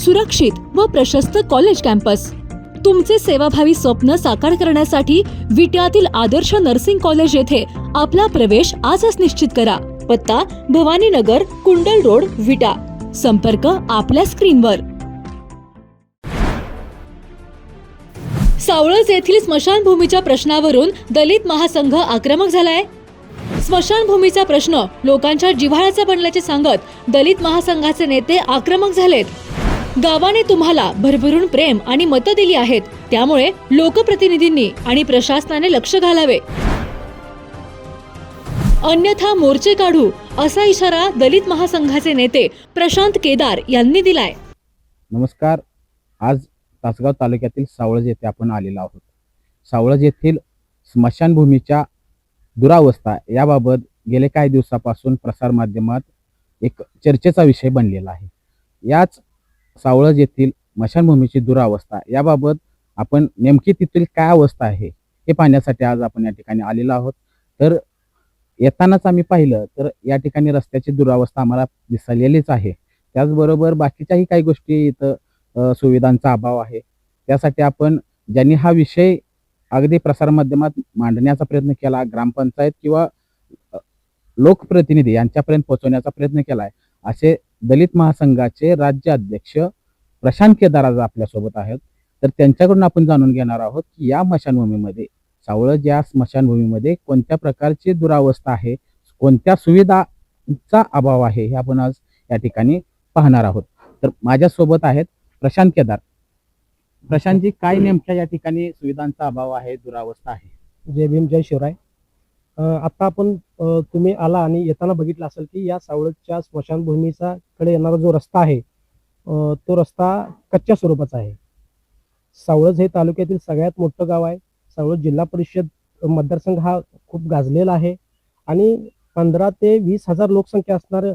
सुरक्षित व प्रशस्त कॉलेज कॅम्पस तुमचे सेवाभावी स्वप्न साकार करण्यासाठी विट्यातील आदर्श नर्सिंग कॉलेज येथे आपला प्रवेश आजच निश्चित करा. पत्ता भवानीनगर कुंडल रोड विटा. संपर्क आपल्या स्क्रीनवर. सावळज येथील स्मशानभूमीच्या प्रश्नावरून दलित महासंघ आक्रमक झालाय. स्मशानभूमीचा प्रश्न लोकांच्या जिव्हाळ्याचा बनल्याचे सांगत दलित महासंघाचे नेते आक्रमक झालेत. गावाने तुम्हाला भरभरून प्रेम आणि मतं दिली आहेत. त्यामुळे लोकप्रतिनिधींनी आणि प्रशासनाने लक्ष घालावे. अन्यथा मोर्चे काढू असा इशारा दलित महासंघाचे नेते प्रशांत केदार यांनी दिलाय. नमस्कार. आज तासगाव तालुक्यातील सावळज येथे आपण आलेलो आहोत. सावळज येथील स्मशानभूमीच्या दुरावस्था याबाबत गेले काही दिवसापासून प्रसारमाध्यमात एक चर्चेचा विषय बनलेला आहे. याच सावळज येथील स्मशानभूमीची दुरावस्था याबाबत आपण नेमकी तिथील काय अवस्था आहे हे पाहण्यासाठी आज आपण या ठिकाणी आलेलो आहोत. तर येतानाच आम्ही पाहिलं तर या ठिकाणी रस्त्याची दुरावस्था आम्हाला दिसलेलीच आहे. त्याचबरोबर बाकीच्याही काही गोष्टी इथं सुविधांचा अभाव आहे. त्यासाठी आपण ज्यांनी हा विषय अगदी प्रसारमाध्यमात मांडण्याचा प्रयत्न केला ग्रामपंचायत किंवा लोकप्रतिनिधी यांच्यापर्यंत पोहोचवण्याचा प्रयत्न केला आहे असे दलित महासंघाचे राज्य अध्यक्ष प्रशांत केदार आज आपल्यासोबत आहेत. तर त्यांच्याकडून आपण जाणून घेणार आहोत की या स्मशानभूमीमध्ये सावळज या स्मशानभूमीमध्ये कोणत्या प्रकारची दुरावस्था आहे? कोणत्या सुविधाचा अभाव आहे? हे आपण आज या ठिकाणी पाहणार आहोत. तर माझ्यासोबत आहेत प्रशांत केदार. प्रशांतजी काय नेमक्या या ठिकाणी सुविधांचा अभाव आहे दुरावस्था आहे? जय भीम जय शिवराय. आता आपण तुम्ही आला आणि येताना बघितलं असेल की या सावळच्या स्मशानभूमीचा कडे येणारा जो रस्ता आहे तो रस्ता कच्च्या स्वरूपाचा आहे. सावळज हे तालुक्यातील सगळ्यात मोठं गाव आहे. सावळज जिल्हा परिषद मतदारसंघ हा खूप गाजलेला आहे. आणि पंधरा ते वीस हजार लोकसंख्या असणारं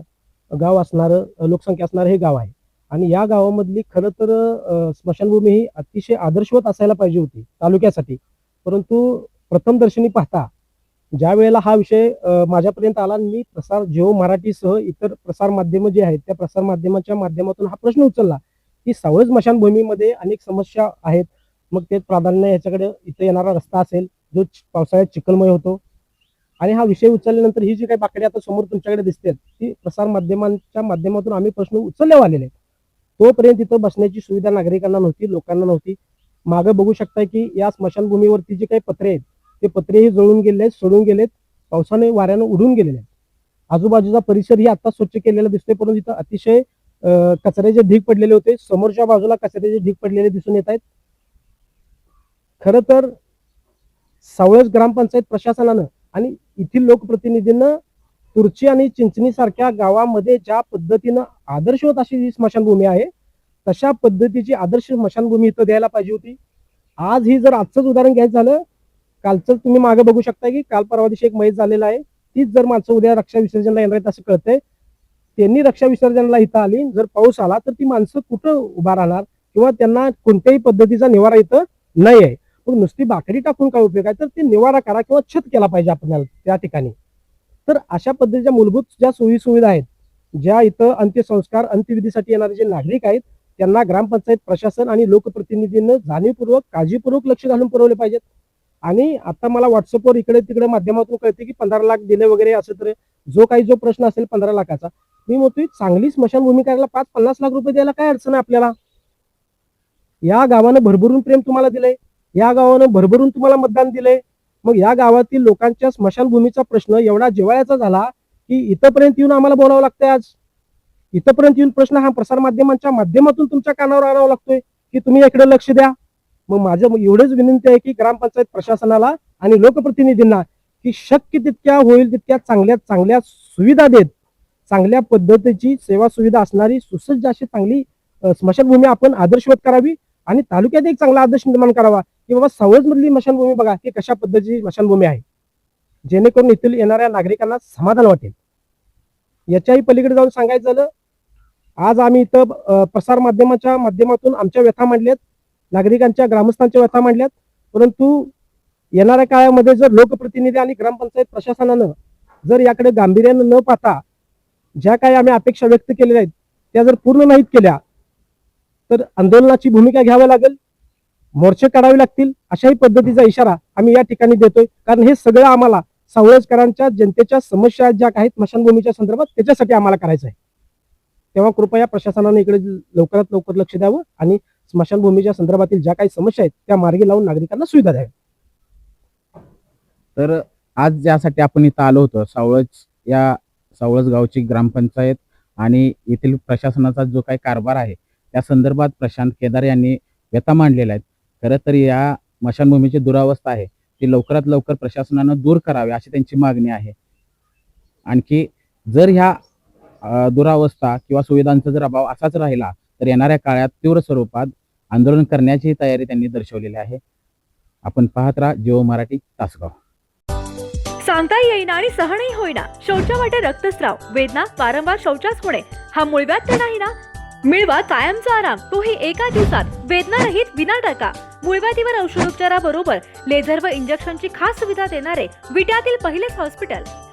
गाव असणारं लोकसंख्या असणारं हे गाव आहे. आणि या गावामधली खरं तर स्मशानभूमी ही अतिशय आदर्शवत असायला पाहिजे होती तालुक्यासाठी. परंतु प्रथम दर्शनी पाहता ज्या वेळेला हा विषय माझ्यापर्यंत आला आणि मी प्रसार जिओ मराठीसह इतर प्रसार माध्यमं जे आहेत त्या प्रसार माध्यमाच्या माध्यमातून हा प्रश्न उचलला की सवळ स्मशानभूमीमध्ये अनेक समस्या आहेत. मग ते प्राधान्य याच्याकडे इथे येणारा रस्ता असेल जो पावसाळ्यात चिखलमय होतो. आणि हा विषय उचलल्यानंतर ही जी काही बाकडे आता समोर तुमच्याकडे दिसते ती प्रसार माध्यमांच्या माध्यमातून आम्ही प्रश्न उचलले आलेले आहेत. तोपर्यंत इथं बसण्याची सुविधा नागरिकांना नव्हती लोकांना नव्हती. मागं बघू शकताय की या स्मशानभूमीवरती जे काही पत्रे आहेत ते पत्रेही जळून गेले आहेत सोडून गेलेत पावसाने वाऱ्यानं उडून गेलेले आहेत. आजूबाजूचा परिसर ही आता स्वच्छ केलेला दिसतोय परंतु इथं अतिशय कचऱ्याचे ढीग पडलेले होते समोरच्या बाजूला कचऱ्याचे ढीग पडलेले दिसून येत आहेत. खरं तर सावळज ग्रामपंचायत प्रशासनानं आणि येथील लोकप्रतिनिधींना तुर्ची आणि चिंचणी सारख्या गावामध्ये ज्या पद्धतीनं आदर्शवत अशी ही स्मशानभूमी आहे तशा पद्धतीची आदर्श स्मशानभूमी इथं द्यायला पाहिजे होती. आज ही जर आजचंच उदाहरण घ्यायचं झालं कालचं तुम्ही मागे बघू शकता की काल परवा दिवशी एक मैत झालेला आहे. तीच जर माणसं उद्या रक्षा विसर्जनला येणार आहेत असं कळतंय. त्यांनी रक्षा विसर्जनला इथं आली. जर पाऊस आला तर ती माणसं कुठं उभा राहणार? किंवा त्यांना कोणत्याही पद्धतीचा निवारा इथं नाही आहे. मग नुसती बाकडी टाकून काय उपयोग आहे? तर ते निवारा करा किंवा छत केला पाहिजे आपण त्या ठिकाणी. तर अशा पद्धतीच्या मूलभूत ज्या सोयी सुविधा आहेत ज्या इथं अंत्यसंस्कार अंत्यविधीसाठी येणारे जे नागरिक आहेत त्यांना ग्रामपंचायत प्रशासन आणि लोकप्रतिनिधींना जाणीवपूर्वक काळजीपूर्वक लक्ष घालून पुरवले पाहिजेत. आणि आता मला व्हॉट्सअपवर इकडे तिकडे माध्यमातून कळते की पंधरा लाख दिले वगैरे असं तर जो काही जो प्रश्न असेल पंधरा लाखाचा. मी म्हणतोय चांगली स्मशानभूमी करायला पाच पन्नास लाख रुपये द्यायला काय अडचण आहे आपल्याला? या गावानं भरभरून प्रेम तुम्हाला दिलंय. या गावानं भरभरून तुम्हाला मतदान दिलंय. मग या गावातील लोकांच्या स्मशानभूमीचा प्रश्न एवढा जिवाळ्याचा झाला की इथंपर्यंत येऊन आम्हाला बोलावं लागतंय आज. इथंपर्यंत येऊन प्रश्न हा प्रसार माध्यमांच्या माध्यमातून तुमच्या कानावर आणावा लागतोय की तुम्ही इकडे लक्ष द्या. मग माझं एवढंच विनंती आहे की ग्रामपंचायत प्रशासनाला आणि लोकप्रतिनिधींना की शक्य तितक्या होईल तितक्या चांगल्या चांगल्या सुविधा देत चांगल्या पद्धतीची सेवा सुविधा असणारी सुसज्ज अशी चांगली स्मशानभूमी आपण आदर्शवत करावी आणि तालुक्यात एक चांगला आदर्श निर्माण करावा की बाबा सावळज मधली स्मशानभूमी बघा की कशा पद्धतीची स्मशानभूमी आहे. जेणेकरून येथील येणाऱ्या नागरिकांना समाधान वाटेल. याच्याही पलीकडे जाऊन सांगायचं झालं आज आम्ही इथं प्रसार माध्यमाच्या माध्यमातून आमच्या व्यथा मांडल्यात. नागरिकांच्या ग्रामस्थांच्या व्यथा मांडल्यात. परंतु येणाऱ्या काळामध्ये जर लोकप्रतिनिधी आणि ग्रामपंचायत प्रशासनानं जर याकडे गांभीर्यानं न पाहता ज्या काही आम्ही अपेक्षा व्यक्त केलेल्या आहेत त्या जर पूर्ण नाहीत केल्या तर आंदोलनाची भूमिका घ्यावी लागेल. मोर्चे काढावे लागतील. अशाही पद्धतीचा इशारा आम्ही या ठिकाणी देतोय. कारण हे सगळं आम्हाला सावळजकरांच्या जनतेच्या समस्या ज्या आहेत स्मशानभूमीच्या संदर्भात त्याच्यासाठी आम्हाला करायचं आहे. तेव्हा कृपया प्रशासनाने इकडे लवकरात लवकर लक्ष द्यावं आणि स्मशानभूमीच्या संदर्भातील ज्या काही समस्या आहेत त्या मार्गी लावून नागरिकांना सुविधा द्यावी. तर आज ज्यासाठी आपण इथं आलो होतो सावळज या सावळज गावची ग्रामपंचायत आणि येथील प्रशासनाचा जो काही कारभार आहे त्या संदर्भात प्रशांत केदार यांनी व्यथा मांडलेल्या आहेत. खरं तर या स्मशानभूमीची दुरावस्था आहे ती लवकरात लवकर प्रशासनानं दूर करावी अशी त्यांची मागणी आहे. आणखी जर ह्या दुरावस्था किंवा सुविधांचा जर अभाव असाच राहिला तर येणाऱ्या काळात तीव्र स्वरूपात आंदोलन करण्याची तयारी त्यांनी दर्शवलेली आहे. आपण पाहत राहा जिओ मराठी तासगाव. सांगता येईना आणि सहनही होईना. शौचा वाटे रक्तस्राव. वेदना वारंवार शौचास होणे. हा मुळव्यात तर नाही ना? मिळवा कायमचा आराम. तोही एका दिवसात. वेदना रहित विना टाका मूळव्याधीवर औषधोपचाराबरोबर लेझर व इंजेक्शनची खास सुविधा देणारे विट्यातील पहिलेच हॉस्पिटल.